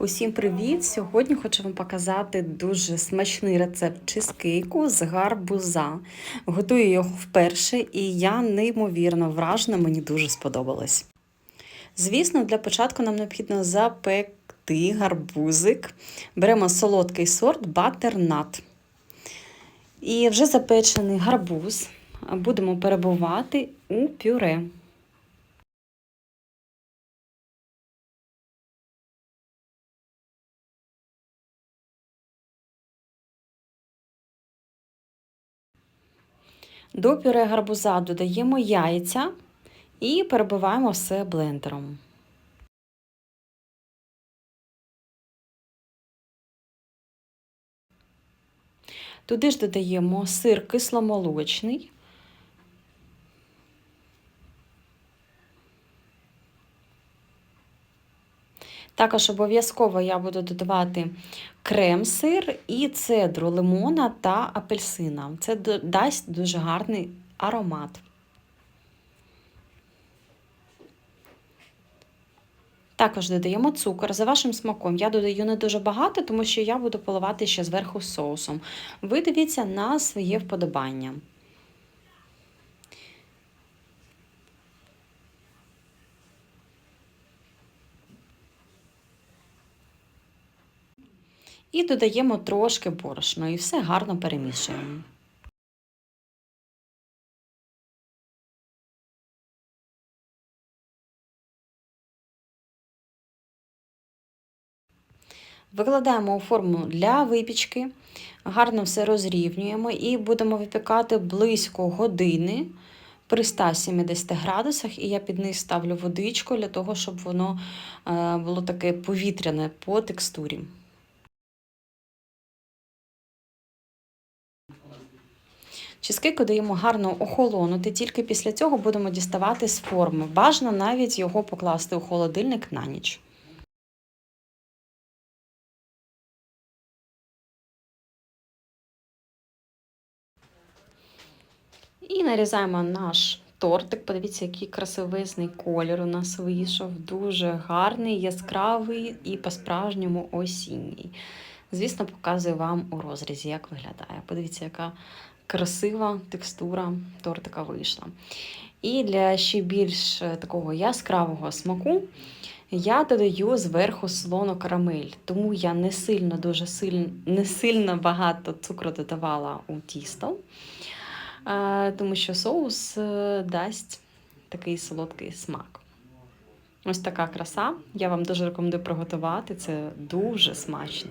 Усім привіт! Сьогодні хочу вам показати дуже смачний рецепт чизкейку з гарбуза. Готую його вперше, і я неймовірно вражена, мені дуже сподобалось. Звісно, для початку нам необхідно запекти гарбузик. Беремо солодкий сорт батернат. І вже запечений гарбуз будемо перебувати у пюре. До пюре гарбуза додаємо яйця і перебиваємо все блендером. Туди ж додаємо сир кисломолочний. Також обов'язково я буду додавати крем-сир і цедру лимона та апельсина. Це дасть дуже гарний аромат. Також додаємо цукор за вашим смаком. Я додаю не дуже багато, тому що я буду поливати ще зверху соусом. Ви дивіться на своє вподобання. І додаємо трошки борошно і все гарно перемішуємо. Викладаємо у форму для випічки, гарно все розрівнюємо і будемо випікати близько години при 170 градусах, і я під низ ставлю водичку для того, щоб воно е, було таке повітряне по текстурі. Чизкейку даємо гарно охолонути, тільки після цього будемо діставати з форми. Бажано навіть його покласти у холодильник на ніч. І нарізаємо наш тортик. Подивіться, який красивезний колір у нас вийшов. Дуже гарний, яскравий і по-справжньому осінній. Звісно, показую вам у розрізі, як виглядає. Подивіться, яка красива текстура тортика вийшла. І для ще більш е, такого яскравого смаку я додаю зверху слону карамель, тому я не сильно дуже сильно, не сильно багато цукру додавала у тісто, е, тому що соус е, дасть такий солодкий смак. Ось така краса. Я вам дуже рекомендую приготувати. Це дуже смачно.